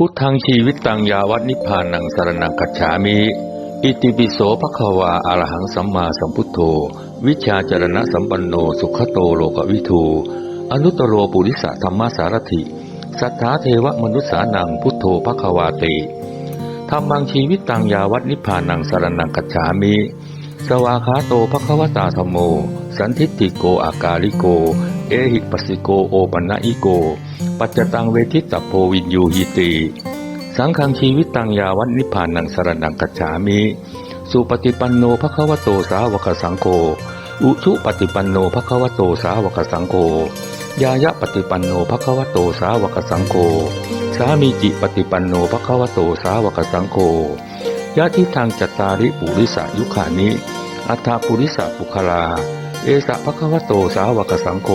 พุทธังชีวิตตังยาวัดนิพานังสรนังคัจฉามิอิติปิโสภควาอรหังสัมมาสัมพุทโธ วิชาจรณะสัมปันโนสุขโตโลกวิทูอนุตโรปุริสธรรมสารถิ สัทธาเทวมนุษสานังพุทโธภควาติธรรมังชีวิตตังยาวัดนิพานังสารนังคัจฉามิ สวาคาโตภควตาธโม สันทิฏฐิโกอากาลิโก เอหิปัสสิโกโอปันนะอิโก ปัจจตังเวทิตโพวินยูหิติ สังฆังชีวิตตังยาวัดนิพานังสรนังกัจฉามิ สุปฏิปันโนภควโตสาวกสังโฆ อุชุปฏิปันโนภควโตสาวกสังโฆ ยายะปฏิปันโนภควโตสาวกสังโฆ สามีจิปฏิปันโนภควโตสาวกสังโฆ ยะทิทางจัตตาริปุริสายุขานิ อัฏฐปุริสะปุคลา เอสะภควโตสาวกสังโฆ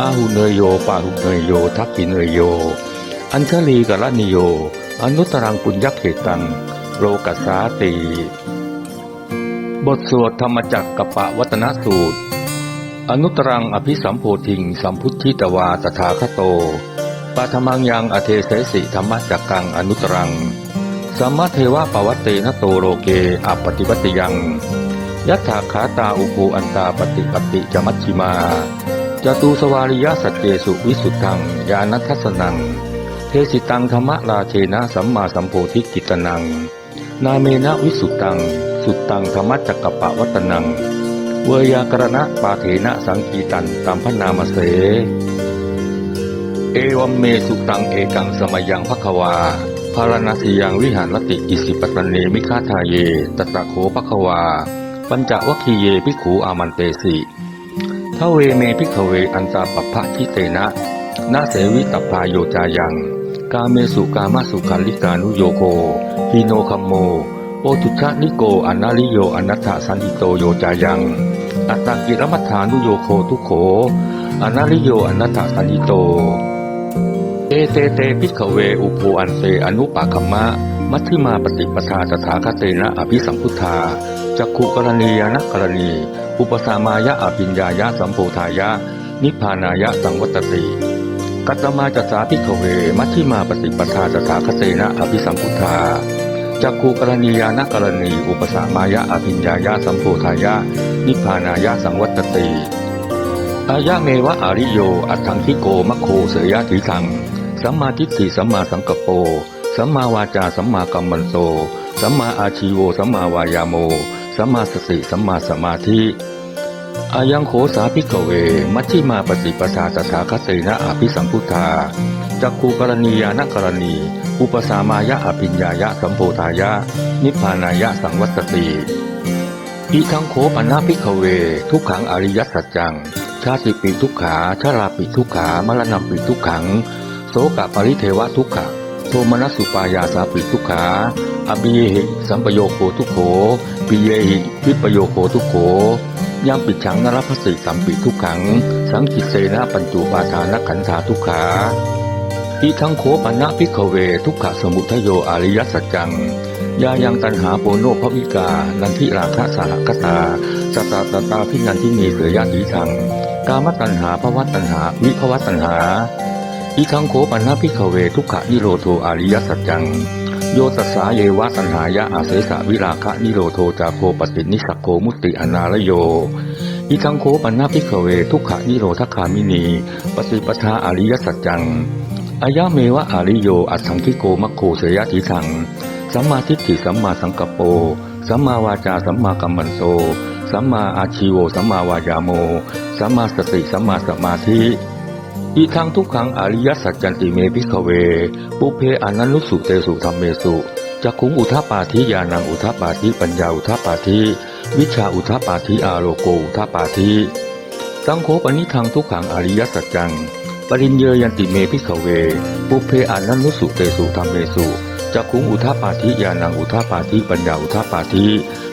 อาหุเนยโยปาหุเนยโย ทักขิเนยโย อัญชลีกรณิโย อนุตรังปุญญเขตัง โลกัสสาติบทสวดธรรมจักกปะวัตนสูตร อนุตรังอภิสัมโพธิง สัมพุทธิตวาตถาคโตปาธมังยังอเทเสสิธรรมจักกังอนุตรังสัมมาเทวะปวัตเตนะโตโลเกอปฏิวัติยังยัตถาขาตาอุปูอันตาปฏิปติจมัชชิมา จตุสวาริยสัจเจสุวิสุทธัง ญาณทัสนัง เทสิตังธรรมราเชนะสัมมาสัมโพธิกิตนัง นาเมนะวิสุทธัง สุตตังธรรมจักกปะวัตนัง เวยากรณะปาเถนะสังกีตันตามพระนามเส เอวัมเมสุตังเอกังสมยังภควาภารณสียังวิหารติอิสิปตเนมิฆาทาเย ตตะโขภควา ปัญจวัคคีเยภิขูอามันเตสิ ทเวเมภิกเวอันตาปปะชิเตนะนาเสวิตพาโยจายัง กาเมสุกามาสุขันลิกานุโยโคฮีโนคัมโม โอทุชะนิโกอนาลิโยอนัตถสันติโตโยจายัง อัตตกิรมัฏฐานุโยโคทุโขอนาลิโยอนัตถสันติโต เอเตเตพิกเวอุโพอันเตอนุปาคัมมะ มัชฌิมาปฏิปทาตถาคเตนะอภิสัมพุทธาจักขุกรณียนะกรณี อุปสามายะอภิญญายะสัมโพธายะ นิพพานายะสังวัตติกัตมาจัสสาพิกขเว มัชฌิมาปฏิปทาตถาคเตนะอภิสัมพุทธาจักขุกรณียานกรณี อุปสามายะอภิญญายะสัมโพธายะ นิพพานายะสังวัตติอายะเมวะอริโย อัตถังคิโกมะโคเสยยะถิทัง สัมมาทิฏฐิสัมมาสังกปโป สัมมาวาจาสัมมากัมมันโตสัมมาอาชีโวสัมมาวายาโม สัมมาสติสัมมาสมาธิอายังโขสาพิกเว มัชฌิมาปฏิปทาตถาคเตนะอภิสัมพุทธาจักคูกรณียานกรณี อุปสามายะอภิญญายะสัมโพธายะ นิพพานายะสังวัตติอิทังโขปนาพิกเว ทุกขังอริยสัจจัง ชาติปิทุกขาชาลาปิทุกขามรณะปิทุกขัง โสกะปริเทวะทุกขะ โทมนัสสุปายาสาปิทุกขาอภิเยหิสัมปโยโคทุกโขปิเยหิวิปโยโคทุกโขยามปิดฉังนรพสิสัมปิทุกขัง สังกิเสนะปัญจุปาทานขันธาทุกขาอิทังโขปันะพิกเว ทุกขสมุทโยอริยสัจจังยายังตันหาโปโนภวิกา นันทิราคะสหกตาสตาตตาพินันทินีเสยยะดีทัง กามตันหาภวตันหา วิภวตันหา อิทังโขปันนะพิกเวทุกขะนิโรโทอริยสัจจัง โยตัสสาเยวะตันหายะอาเสสะวิราคะนิโรโทจาโคปตินิสักโคมุติอนาลโยอิทังโคปันนาพิกเวทุกขะนิโรธคามินีปฏิปทาอริยสัจจังอายะเมวะอาริโยอัตถังคิโกมัคโคเสยทิทังสัมมาทิฏฐิสัมมาสังกปโปสัมมาวาจาสัมมากัมมันโตสัมมาอาชีโวสัมมาวายาโม สัมมาสติสัมมาสมาธิ อีทางทุกขังอริยสัจจันติเมพิกเว ปุเพอนันนุสุเตสุธรรมเมสุจักขุงอุทาปาธิญาณังอุทาปาธิปัญญาอุทาปาธิวิชาอุทาปาธิอาโลโกอุทาปาธิสังโฆปณิทังทุกขังอริยสัจจัง ปริญเยยันติเมพิกเว ปุเพอนันนุสุเตสุธรรมเมสุจักขุงอุทาปาธิญาณังอุทาปาธิปัญญาอุทาปาธิ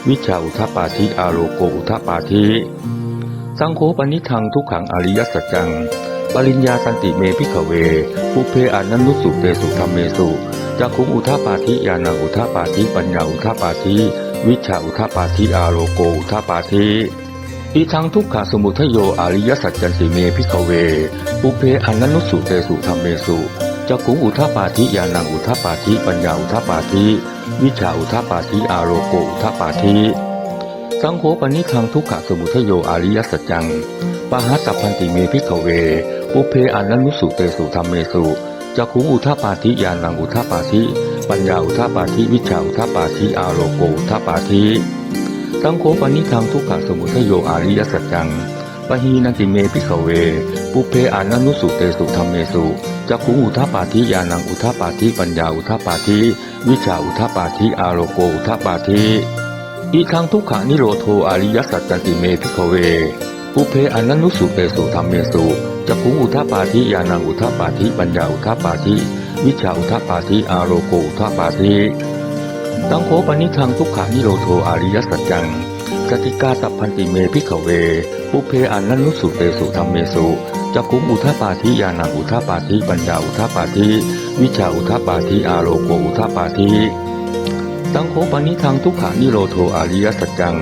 วิชาอุทาปาธิอาโลโกอุทาปาธิสังโฆปณิทังทุกขังอริยสัจจัง ปริญญาสันติเมพิขเวปุเพอานันุสุเตสุธรรมเมสุจักขุงอุทาปาธิญาณังอุทาปาธิปัญญาอุทาปาธิวิชาอุทาปาธิอาโลโกอุทาปาธิอีทังทุกขาสมุทโยอริยสัจจันติเมพิขเวปุเพอานันุสุเตสุธรรมเมสุจักขุงอุทาปาธิญาณังอุทาปาธิปัญญาอุทาปาธิวิชาอุทาปาธิอาโรโกอุทาปาธิสังโฆปณิทังทุกขสมุทโยอริยสัจจังปะหัสสพพันติเมพิขเว ปุเพอานันนุสุเตสุธรรมเมสุจักขุงอุทาปาธิญาณังอุทาปาธิปัญญาอุทาปาธิวิชาอุทาปาธิอาโรโกอุทาปาธิสังโฆปณิทังทุกขสมุทโยอาริยสัจจังปะหีนันติเมพิขเว ปุเพอานันนุสุเตสุธรรมเมสุจักขุงอุทาปาธิญาณังอุทาปาธิปัญญาอุทาปาธิวิชาอุทาปาธิอาโรโกอุทาปาธิอีทังทุกขานิโรโทอริยสัจจติเมพิขเว ปุเพอานันนุสุเตสุธรรมเมสุ จักขุงอุทปาธิญาณังอุทปาธิปัญญาอุทปาธิวิชาอุทปาธิอาโรโกอุทปาธิตังโคปนิทังทุกขานิโรโทอริยสัจจังสติกาสัพพันติเมพิขเว ปุเพอานันนุสุเตสุธรรมเมสุจักขุงอุทปาธิญาณังอุทปาธิปัญญาอุทปาธิวิชาอุทปาธิอาโลโกอุทปาธิสังโฆปณิทังทุกขานิโรโทอาริยสัจจัง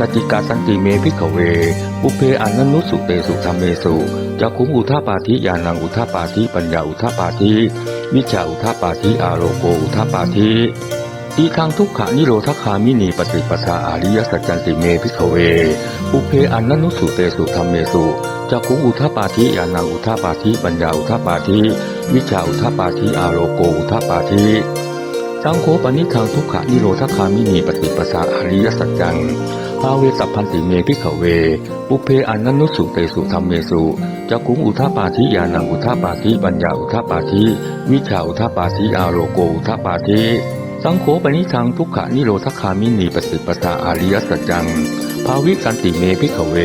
สติกาสันติเมพิขเวปุเพอานันนุสุเตสุธรรมเมสุจักขุงอุทาปาธิญาณังอุทาปาธิปัญญาอุทาปาธิวิชาอุทาปาธิอาโลโกอุทาปาธิอีทางทุกขานิโรธคามินีปฏิปทาอาริยสัจจันติเมพิขเว อุเพอันนนุสุเตสุธรรมเมสุจักขุงอุทาปาธิยานังอุทาปาธิปัญญาอุทาปาธิวิชาอุทาปาธิอาโลโกอุทาปาธิ สังโฆปนิทางทุกขานิโรธคามินีปฏิปทาอาริยสัจจังภาเวสัพพันติเมพิขเวอุเพอันนนุสุเตสุธรรมเมสุจักุงอุทาปาธิยานังอุทาปาธิปัญญาอุทาปาธิวิชาอุทาปาธิอาโลโกอุทาปาธิสังโฆปณิทังทุกขานิโรธคามินีปฏิปทาอาริยสัจจังภาวิกันติเมพิขเว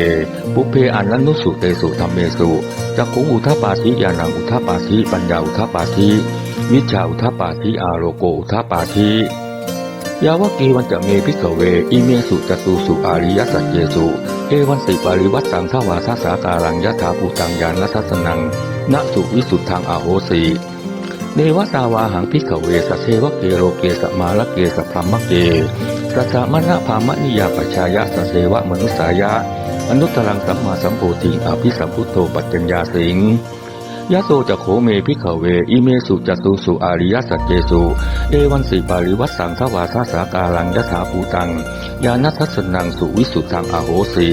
ปุเพอนันนุสุเตสุธรรมเมสุจักุงอุทาปาธิยานังอุทาปาธิปัญญาอุทาปาธิ วิชาอุทาปาธิอาโลโกอุทาปาธิยาวกีวันจะเมพิขเว อิเมสุจตุสุอาริยสัจเจสุ เอวันติปาริวัตตังทวาสาสาการังยะถาภูตังยานทัสสนังณสุวิสุทธังอาโหสีเนวตาวาหังพิขเวสเทวเกโรเกสมาลเกสพรหมเกสัสสะมณภามนิยาปชายะสเสวะมนุสายะอนุตตรังสัมมาสัมโพธิอภิสัมพุทโธปัจจัญญาสิง ยะโสจะโขเมพิขเว อิเมสุจัตุสุอาริยสัจเจสุ เอวันสิปาริวัตสังทวาสาสาการังยะถาภูตัง ยานัทสนังสุวิสุทังอโหสี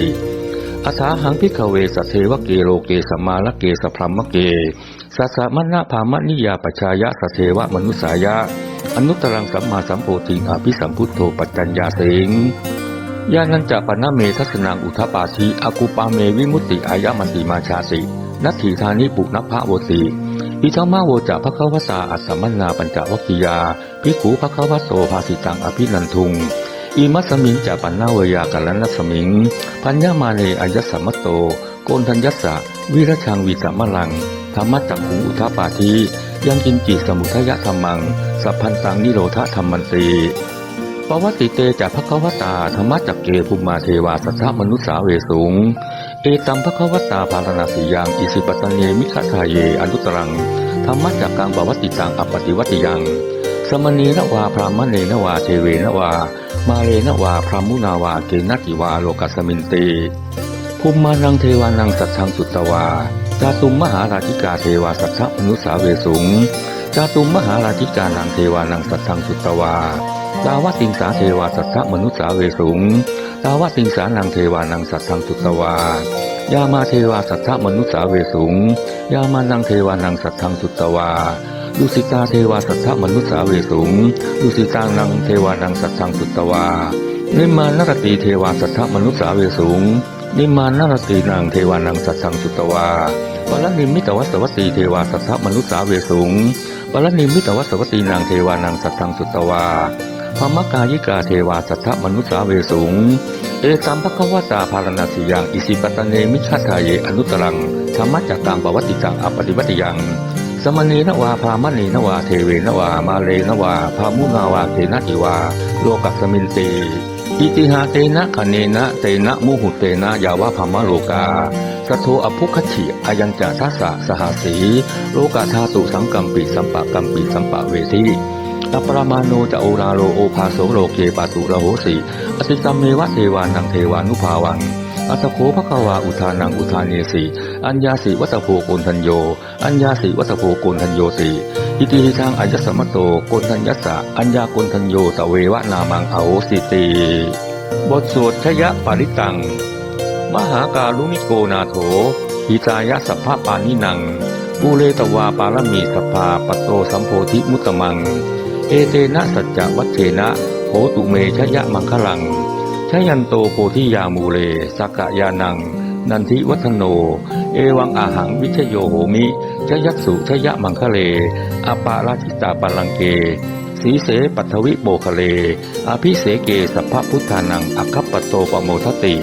อาสาหังพิขเวสเทวเกโรเกสมาลเกสพรมเกสัสะมณภามนิยาปชายะสเทวมนุสายะ อนุตรังสัมมาสัมโพธิอภิสัมพุทโธปัจจัญญาสิงยานันจะปนเมทัสนังอุทปาทิอากุปาเมวิมุตติอายามันติมาชาสิ นัตถีธานิปุนภะโวสีอิทัมมาโวจะพระเขาวสาอัสสมนาปัญจวัคคียาภิขุพระเขาวโสภาสิตังอภินันทุงอิมัสมิงจะปันนาเวยากัลนัสมิง พัญญามาเนอายัสสมัตโต โกนทัญยัสสะวิรชังวิสมลังธรรมจักขุอุทาปาทิยังกินจิสมุทยธรรมัง สัพพันตังนิโรธธรรมันตีปวัตติเตจากพระควตาธรรมจักเกภุมมาเทวาสัทธมนุสาเวสุง เอตัมพระควตาภารณาสียังอิสิปตเนมิขทาเยอนุตรังธรรมะจักกังปวัตติตังอปฏิวัติยัง สมณีนวาพรามเนนวาเทเวนวา มาเลนวาพรามุนาวาเกนัติวาโลกัสมินตีภูมิมานังเทวานังสัทธังสุตตวาจาตุมมหาราชิกาเทวาสัทธมนุสาเวสุงจาตุมมหาราชิกานังเทวานังสัทธังสุตตวา ดาวสิงสาเทวาสัทธมนุษสาเวสุงดาวสิงสานังเทวานังสัทธังสุตตวายามาเทวาสัทธมนุษสาเวสุง ยามานังเทวานังสัทธังสุตตวาดุสิตาเทวาสัทธมนุษสาเวสุงดุสิตานังเทวานังสัทธังสุตตวานิมานรตีเทวาสัทธมนุษสาเวสุง นิมานรตีนางเทวานังสัทธังสุตตวาปรนิมิตวัสวัตตีเทวาสัทธมนุษสาเวสุงปรนิมิตวัสวัตตีนางเทวานังสัทธังสุตตวา พมกายิกาเทวาสัทธมนุสาเวสุงเอตัมภควตาภารณาสิยังอิสิปตเนมิชาทาเยอนุตรังธรรมจักตังปวัติจังอปฏิวัติยัง สมณีนวาพามณีนวาเทเวนวามาเลนวาพามุนาวาเทนะติวา โลกัสมินตีอิติหาเตนะคเนนะเตนะมุหุเตนะยาวะพามะโลกาสะโทอภุคฉิอายัญจะทัสสะสหสี โลกาธาตุสังกัมปิสัมปะกัมปิสัมปะเวที ตัปรมาโนจะโอราโลโอภาโสโลเกปาตุระโหสีอติสัมเมวะเทวานังเทวานุภาวังอัตโคภควาอุทานังอุทานเนสีอัญญาสีวัตโพโกนทัญโย อัญญาสีวัตโพโกนทัญโยสีอิติหิทางอัญญสมโตโกนทัญญัสสะอัญญาโกนทัญโยสเววะนามังอโหสิติบทสวดชยะปาริตัง มหาการุมิโกนาโถหิตายะสัพพะปานินังปูเลตวาปารมีสภาปตโตสัมโพธิมุตตมัง เอเตนะสัจจะวัชเชนะโหตุเมชยะมังคลังชยันโตโพธิยามูเลสักกะยานัง นันทิวัฒโน เอวังอาหังวิชโยโหมิชยักสุชยะมังคเลอปาราชิตาปาลังเกสีเสปัทวิโปคเล อภิเสเกสัพพพุทธานังอัคคปโตปโมทติ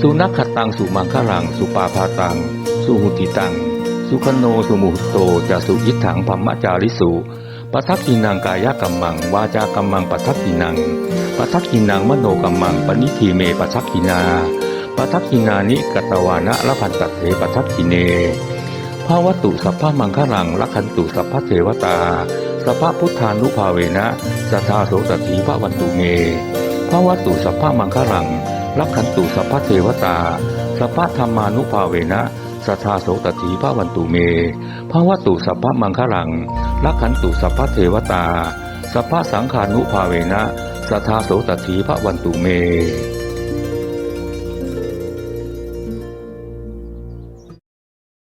สุนัขขตังสุมังคลัง สุปาพาตัง สุหุติตัง สุขโนสุมุตโตจะสุยิถังพัมมจาริสุ ปัทักินังกายกัมมังวาจากัมมังปัทักินังปัทักินังมโนกัมมังปณิทีเมปัทักินาปัทักินานิกตวานะละพันตเถปัทักขิเนภาวตุสัพพะมังคลังลักขันตุสัพพะเทวตาสัพพะพุทธานุภาเวนะสัทธาโสตถีพระวันตุเมภาวตุสัพพะมังคลังลักขันตุสัพพะเทวตาสัพพะธรรมานุภาเวนะสัทธาโสตถีพระวันตุเมภาวตุสัพพะมังคลัง ลักขันตุสัพพะเทวตา สัพพะสังขานุภาเวนะ สัทธาโสตถีพระวันตุเม